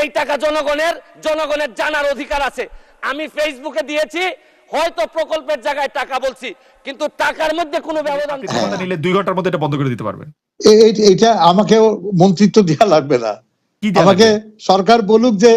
এই টাকা জনগণের জনগণের জানার অধিকার আছে। আমি ফেসবুকে দিয়েছি হয়তো প্রকল্পের জায়গায় টাকা বলছি কিন্তু টাকার মধ্যে কোনো ব্যবধান নিলে দুই ঘণ্টার মধ্যে এটা বন্ধ করে দিতে পারবেন। এইটা আমাকে মন্ত্রিত্ব দেওয়া লাগবে না। আমাকে সরকার বলুক যে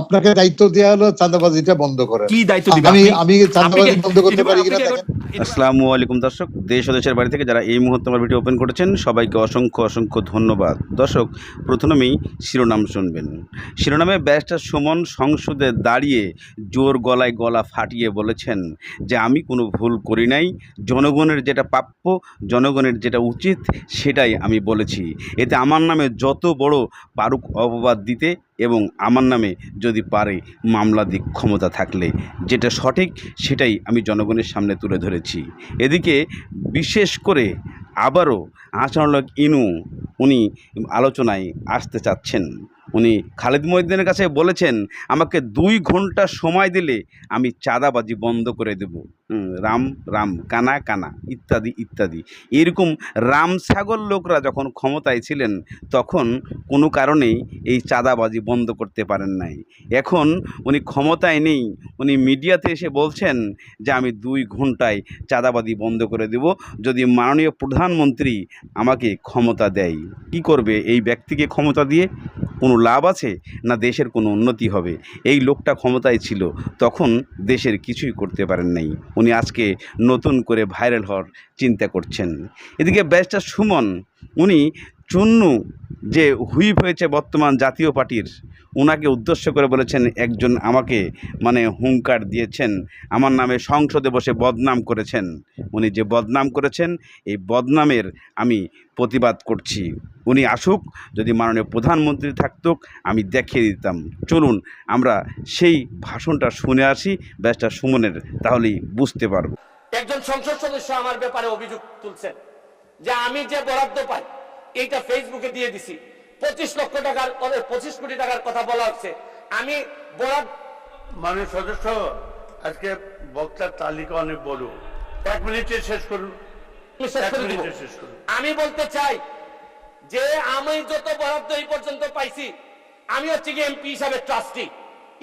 আপনাকে দায়িত্ব দেওয়া হলো চাঁদাবাজিটা বন্ধ করেন কি দায়িত্ব দিবে? আমি আমি চাঁদাবাজি বন্ধ করতে পারি কিনা দেখেন। আসসালামু আলাইকুম দর্শক দেশ ও দেশের বাড়ি থেকে যারা এই মুহূর্তে আমার ভিডিও ওপেন করেছেন সবাইকে অসংখ্য অসংখ্য ধন্যবাদ। দর্শক প্রথমেই শিরোনাম শুনবেন। শিরোনামে ব্যারিস্টার সুমন সংসদে দাঁড়িয়ে জোর গলায় গলা ফাটিয়ে বলেছেন যে আমি কোনো ভুল করি নাই। জনগণের যেটা প্রাপ্য জনগণের যেটা উচিত সেটাই আমি বলেছি। এতে আমার নামে যত বড় পারুক অপবাদ দিতে এবং আমার নামে যদি পারে মামলা দিক ক্ষমতা থাকলে। যেটা সঠিক, সেটাই আমি জনগণের সামনে তুলে ধরেছি। এদিকে বিশেষ করে আবারও আহসানুল্লাহ ইনু, উনি আলোচনায় আসতে চাচ্ছেন। উনি খালেদ মহিউদ্দিনের কাছে বলেছেন, আমাকে দুই ঘণ্টা সময় দিলে আমি চাঁদাবাজি বন্ধ করে দেব। রাম রাম, কানা কানা, ইত্যাদি ইত্যাদি। এরকম রাম ছাগল লোকরা যখন ক্ষমতায় ছিলেন, তখন কোনো কারণেই এই চাঁদাবাজি বন্ধ করতে পারেন নাই। এখন উনি ক্ষমতায় নেই, উনি মিডিয়াতে এসে বলছেন যে, আমি দুই ঘন্টায় চাঁদাবাজি বন্ধ করে দেব, যদি মাননীয় প্রধানমন্ত্রী আমাকে ক্ষমতা দেয়। কি করবে এই ব্যক্তিকে ক্ষমতা দিয়ে? কোনো লাভ আছে না দেশের কোনো উন্নতি হবে? এই লোকটা ক্ষমতায় ছিল, তখন দেশের কিছুই করতে পারেন নাই। উনি আজকে নতুন করে ভাইরাল হওয়ার চিন্তা করছেন। এদিকে ব্যারিস্টার সুমন, উনি চুন্নু যে হুইপ হয়েছে বর্তমান জাতীয় পার্টির ওনাকে উদ্দেশ্য করে বলেছেন একজন আমাকে মানে হুঙ্কার দিয়েছেন, আমার নামে সংসদে বসে বদনাম করেছেন। উনি যে বদনাম করেছেন, এই বদনামের আমি প্রতিবাদ করছি। উনি আসুক, যদি মাননীয় প্রধানমন্ত্রী থাকতো আমি দেখিয়ে দিতাম। চলুন, আমরা সেই ভাষণটা শুনে আসি, ব্যাসটা সুমনের, তাহলেই বুঝতে পারব। একজন সংসদ সদস্য আমার ব্যাপারে অভিযোগ তুলছেন যে আমি যে বরাদ্দ পাই এইটা ফেসবুকে দিয়ে দিছি। পঁচিশ লক্ষ টাকার পঁচিশ কোটি টাকার কথা বলা হচ্ছে। আমি বরাদ্দ মাননীয় সদস্য আজকে বক্তার তালিকা অনেক বড়। এক। মিনিটে শেষ করুন। আমি বলতে চাই যে আমি যত বরাদ্দ এই পর্যন্ত পাইছি আমি হচ্ছে কি এমপি হিসাবে ট্রাস্টি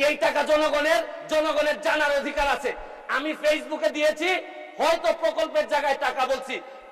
এই টাকা জনগণের জনগণের জানার অধিকার আছে। আমি ফেসবুকে দিয়েছি হয়তো প্রকল্পের জায়গায় টাকা বলছি।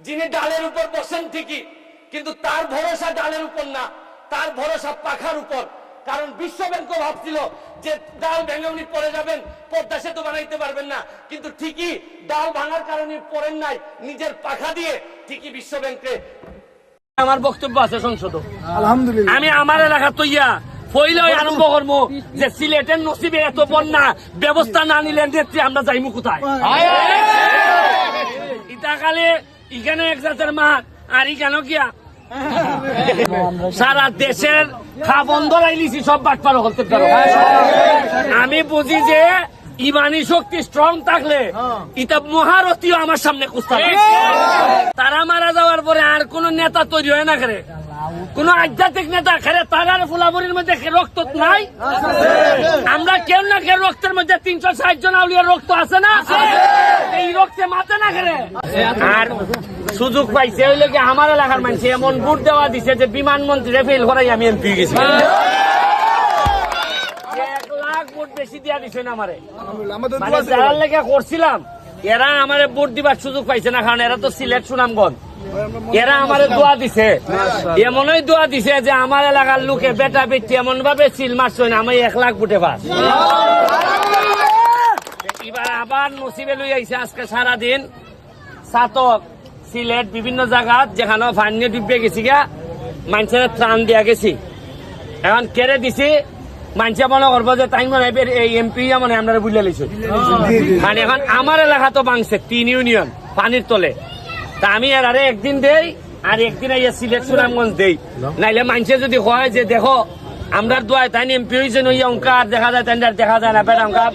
যিনি ডালের উপর বসেন ঠিকই কিন্তু তার ভরসা ডালের উপর না তার ভরসা পাখার উপর। কারণ বিশ্ব ব্যাংকও ভাবছিল যে ডাল ভেঙে উনি পড়ে যাবেন পদ্মা সেতু বানাইতে পারবেন না। কিন্তু ঠিকই ডাল ভাঙার কারণে পড়েন নাই নিজের পাখা দিয়ে ঠিকই বিশ্ব ব্যাংকে আমার বক্তব্য আছে সংসদ। আলহামদুলিল্লাহ। আমি আমার এলাকা তৈয়া পইলে আরম্ভ করব যে সিলেটের নসিবে এত বন্যা ব্যবস্থা না নিলে নেত্রী আমরা যাইমু কোথায়? ইটা ইখানে এক জাতের মাছ, আর ইখানে গিয়া। সারা দেশের খা বন্ধ লাইলিছি, সব বাটপার হতে পারো। আমি বুঝি যে ইমানি শক্তি স্ট্রং থাকলে এটা মহারথীও আমার সামনে কুস্তা তারা মারা যাওয়ার পরে আর কোন নেতা তৈরি হয় না করে কোন আধ্যাত্মিক নেতা খেলে তারার ফুলাবরির মধ্যে রক্ত নাই? আমরা কেউ না কেউ রক্তের মধ্যে তিনশো ষাট জন আউলিয়ার রক্ত আছে না? এই রক্তে মাথা না খেলে আর সুযোগ পাইছে ওই লোকে আমার এলাকার মানুষ এমন ভোট দেওয়া দিছে যে বিমানমন্ত্রী ফেল করাই আমি এমপি গেছি। এক লাখ ভোট বেশি দিয়া দিছে না আমারে। মানে লেগে করছিলাম এরা আমারে ভোট দিবার সুযোগ পাইছে না কারণ এরা তো সিলেট সুনামগঞ্জ। এরা আমারে দোয়া দিছে। এমনই দোয়া দিছে যে আমার এলাকার লোকে বেটা বেটি এমন ভাবে সিল মারছে না আমি এক লাখ ভোটে পাস। এবার আবার নসিবে লই আইছে আজকে সারাদিন। সাতক সিলেট বিভিন্ন জায়গা যেখানে ফান্যে ডুবে গেছি গা মানুষের ত্রাণ দিয়া গেছি। এখন কেড়ে দিছি মানুষে মনে করব যে তাই মনে এই এমপি মানে আমরা বুঝলে লিছি মানে এখন আমার এলাকা তো বাংছে তিন ইউনিয়ন পানির তলে। তা আমি আর আরে একদিন দেই আর একদিন আইয়া সিলেট সুনামগঞ্জ দেই। নাইলে মানুষে যদি হয় যে দেখো আমরা দোয়ায় তাই এমপি হয়েছে ওই অঙ্কার দেখা যায় তাই দেখা যায় না। বেটা অঙ্কার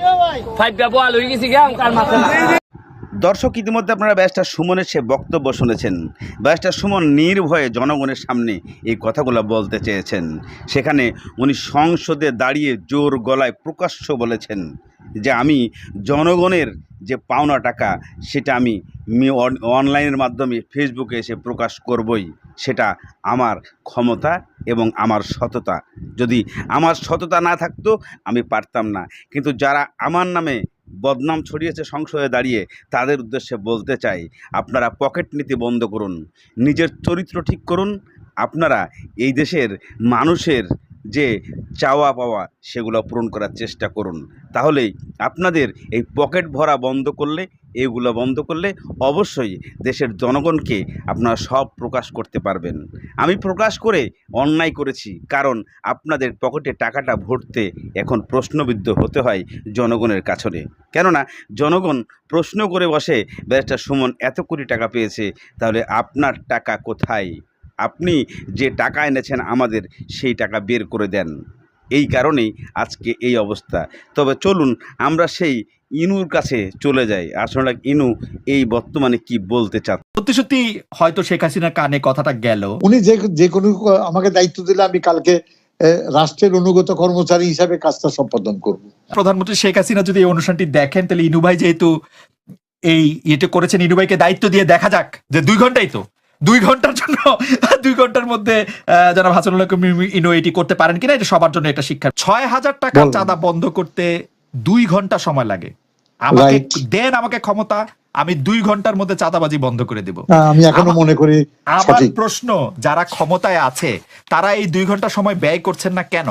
ফাইভ ব্যবহার হয়ে গেছি গা অঙ্কার মাথা না দর্শক ইতিমধ্যে আপনারা ব্যারিস্টার সুমনের সে বক্তব্য শুনেছেন। ব্যারিস্টার সুমন নির্ভয়ে জনগণের সামনে এই কথাগুলো বলতে চেয়েছেন। সেখানে উনি সংসদে দাঁড়িয়ে জোর গলায় প্রকাশ্য বলেছেন যে আমি জনগণের যে পাওনা টাকা, সেটা আমি অন- অনলাইনের মাধ্যমে ফেসবুকে এসে প্রকাশ করবই। সেটা আমার ক্ষমতা এবং আমার সততা। যদি আমার সততা না থাকতো, আমি পারতাম না। কিন্তু যারা আমার নামে বদনাম ছড়িয়েছে সংসদে দাঁড়িয়ে তাদের উদ্দেশ্যে বলতে চাই, আপনারা পকেট নীতি বন্ধ করুন, নিজের চরিত্র ঠিক করুন, আপনারা এই দেশের মানুষের যে চাওয়া পাওয়া সেগুলো পূরণ করার চেষ্টা করুন। তাহলেই আপনাদের এই পকেট ভরা বন্ধ করলে, এগুলো বন্ধ করলে অবশ্যই দেশের জনগণকে আপনারা সব প্রকাশ করতে পারবেন। আমি প্রকাশ করে অন্যায় করেছি, কারণ আপনাদের পকেটে টাকাটা ভরতে এখন প্রশ্নবিদ্ধ হতে হয় জনগণের কাছনে। কেননা, জনগণ প্রশ্ন করে বসে, ব্যারিস্টার সুমন, এত কোটি টাকা পেয়েছে, তাহলে আপনার টাকা কোথায়? আপনি যে টাকা এনেছেন আমাদের সেই টাকা বের করে দেন। এই কারণেই আজকে এই অবস্থা। তবে চলুন আমরা সেই ইনুর কাছে চলে যাই। আসলে ইনু এই বর্তমানে কি বলতে চান? সত্যি সত্যি হয়তো শেখ হাসিনার কানে কথাটা গেল। উনি যে যে কোনো আমাকে দায়িত্ব দিলে আমি কালকে রাষ্ট্রের অনুগত কর্মচারী হিসাবে কাজটা সম্পাদন করব। প্রধানমন্ত্রী শেখ হাসিনা যদি এই অনুষ্ঠানটি দেখেন তাহলে ইনু ভাই যেহেতু এই ইয়েটা করেছেন ইনু ভাইকে দায়িত্ব দিয়ে দেখা যাক যে দুই ঘন্টাই তো। দুই ঘণ্টার জন্য দুই ঘণ্টার মধ্যে জনাব হাসানুল্লাহ কবির এটি করতে পারেন কিনা এটা সবার জন্য এটা শিক্ষা। ছয় হাজার টাকা চাঁদা বন্ধ করতে দুই ঘণ্টা সময় লাগে। আমাকে দেন আমাকে ক্ষমতা আমি দুই ঘণ্টার মধ্যে চাঁদাবাজি বন্ধ করে দেব। আমি এখনও মনে করি আমার প্রশ্ন যারা ক্ষমতায় আছে তারা এই দুই ঘণ্টা সময় ব্যয় করছেন না কেন?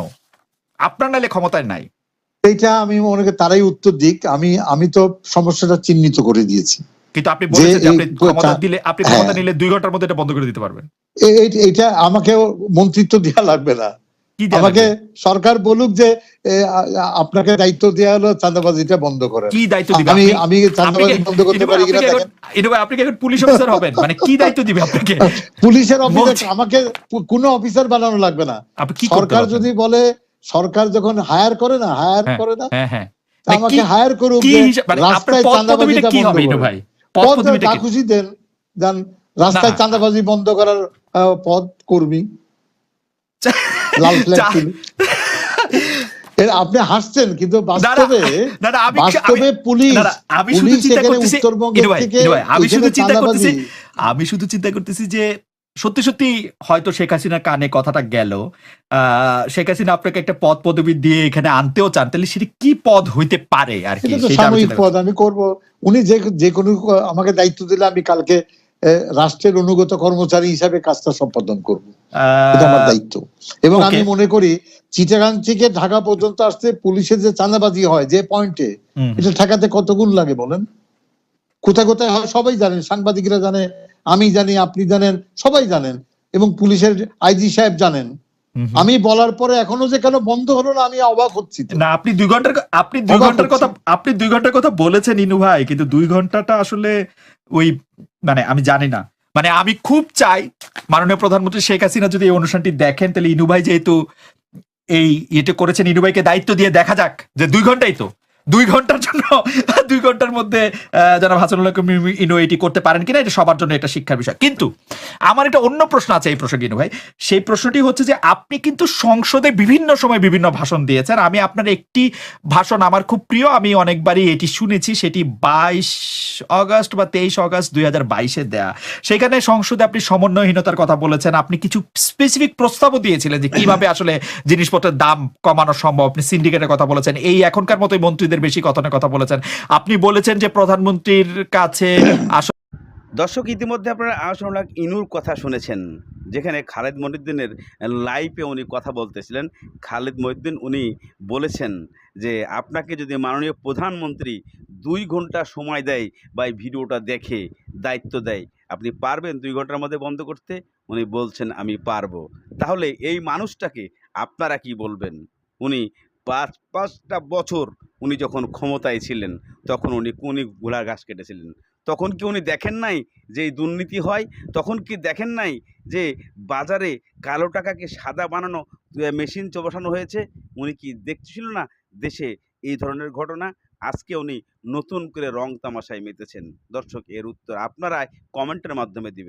আপনার নাইলে ক্ষমতায় নাই। এইটা আমি মনে করি তারাই উত্তর দিক। আমি আমি তো সমস্যাটা চিহ্নিত করে দিয়েছি। কিন্তু আপনি বলেছেন যে আপনি ক্ষমতা দিলে আপনি ক্ষমতা হ্যাঁ। নিলে দুই ঘণ্টার মধ্যে এটা বন্ধ করে দিতে পারবেন। এ- এই- এইটা আমাকে মন্ত্রিত্ব দেওয়া লাগবে না। আমাকে সরকার বলুক যে আপনাকে দায়িত্ব দেওয়া হলো চাঁদাবাজিটা বন্ধ করেন কি দায়িত্ব দিবে? আমি আমি চাঁদাবাজি বন্ধ করতে পারি কিনা দেখেন। আপনি কি পুলিশ অফিসার হবেন? মানে কি দায়িত্ব দিবে আপনাকে? পুলিশের অফিসার আমাকে কোনো অফিসার বানানো লাগবে না। কি সরকার যদি বলে সরকার যখন হায়ার করে না হায়ার হ্যাঁ, করে না হ্যাঁ হ্যাঁ। মানে আমাকে হায়ার করুক মানে রাস্তায় চাঁদাবাজিটা বন্ধ যা খুশি দেন দেন রাস্তায় চাঁদাবাজি বন্ধ করার কর্মী। লাল ফ্ল্যাগ আপনি হাসছেন কিন্তু বাস্তবে বাস্তবে পুলিশ আমি শুধু চিন্তা করতেছি আমি শুধু চিন্তা করতেছি আমি শুধু চিন্তা করতেছি যে সত্যি সত্যি হয়তো শেখ হাসিনার কানে কথাটা গেল। শেখ হাসিনা আপনাকে একটা পদ পদবি দিয়ে এখানে আনতেও চান তাহলে সেটা কি পদ হইতে পারে আর কি? সাময়িক পদ আমি করব। উনি যে যে কোনো আমাকে দায়িত্ব দিলে আমি কালকে রাষ্ট্রের অনুগত কর্মচারী হিসাবে কাজটা সম্পাদন করব। এটা আমার দায়িত্ব। এবং আমি মনে করি চিটাগাং থেকে ঢাকা পর্যন্ত আসতে পুলিশের যে চাঁদাবাজি হয় যে পয়েন্টে এটা ঠেকাতে কত গুণ লাগে বলেন? কোথায় কোথায় হয় সবাই জানেন সাংবাদিকরা জানে আমি জানি আপনি জানেন সবাই জানেন এবং পুলিশের আইজি সাহেব জানেন। আমি বলার পরে এখনও যে কেন বন্ধ হলো না আমি অবাক হচ্ছি না আপনি দুই ঘণ্টার আপনি দুই ঘণ্টার কথা আপনি দুই ঘণ্টার কথা বলেছেন ইনু ভাই কিন্তু দুই ঘন্টাটা আসলে ওই মানে আমি জানি না। মানে আমি খুব চাই মাননীয় প্রধানমন্ত্রী শেখ হাসিনা যদি এই অনুষ্ঠানটি দেখেন তাহলে ইনু ভাই যেহেতু এই ইয়েটা করেছেন ইনু ভাইকে দায়িত্ব দিয়ে দেখা যাক যে দুই ঘন্টাই তো। দুই ঘণ্টার জন্য দুই ঘণ্টার মধ্যে আহ, জনাব হাসানুল্লাহ কবির ইনু এটি করতে পারেন কিনা এটা সবার জন্য এটা শিক্ষার বিষয়। কিন্তু আমার এটা অন্য প্রশ্ন আছে এই প্রসঙ্গে ইনু ভাই। সেই প্রশ্নটি হচ্ছে যে আপনি কিন্তু সংসদে বিভিন্ন সময় বিভিন্ন ভাষণ দিয়েছেন। আমি আপনার একটি ভাষণ আমার খুব প্রিয় আমি অনেকবারই এটি শুনেছি সেটি বাইশ অগস্ট বা তেইশ অগস্ট দুই হাজার বাইশে দেয়া। সেখানে সংসদে আপনি সমন্বয়হীনতার কথা বলেছেন আপনি কিছু স্পেসিফিক প্রস্তাবও দিয়েছিলেন যে কীভাবে আসলে জিনিসপত্রের দাম কমানো সম্ভব। আপনি সিন্ডিকেটের কথা বলেছেন এই এখনকার মতোই মন্ত্রীদের বেশি কথার কথা বলেছেন। আপনি বলেছেন যে প্রধানমন্ত্রীর কাছে দর্শক, ইতিমধ্যে আপনারা আসলে ইনুর কথা শুনেছেন, যেখানে খালেদ মহিউদ্দিনের লাইভে উনি কথা বলতেছিলেন। খালেদ মহিউদ্দিন উনি বলেছেন যে, আপনাকে যদি মাননীয় প্রধানমন্ত্রী দুই ঘণ্টা সময় দেয় বা এই ভিডিওটা দেখে, দায়িত্ব দেয়, আপনি পারবেন দুই ঘণ্টার মধ্যে বন্ধ করতে? উনি বলছেন, আমি পারব। তাহলে এই মানুষটাকে আপনারা কি বলবেন? উনি পাঁচ, পাঁচটা বছর উনি যখন ক্ষমতায় ছিলেন, তখন উনি কোনি গোলার গাছ কেটেছিলেন। তখন কি উনি দেখেন নাই যে এই দুর্নীতি হয়? তখন কি দেখেন নাই যে বাজারে কালো টাকাকে সাদা বানানো মেশিন বসানো হয়েছে? উনি কি দেখছিল না দেশে এই ধরনের ঘটনা? আজকে উনি নতুন করে রং তামাশায় মেতেছেন। দর্শক, এর উত্তর আপনারা কমেন্টের মাধ্যমে দিবেন।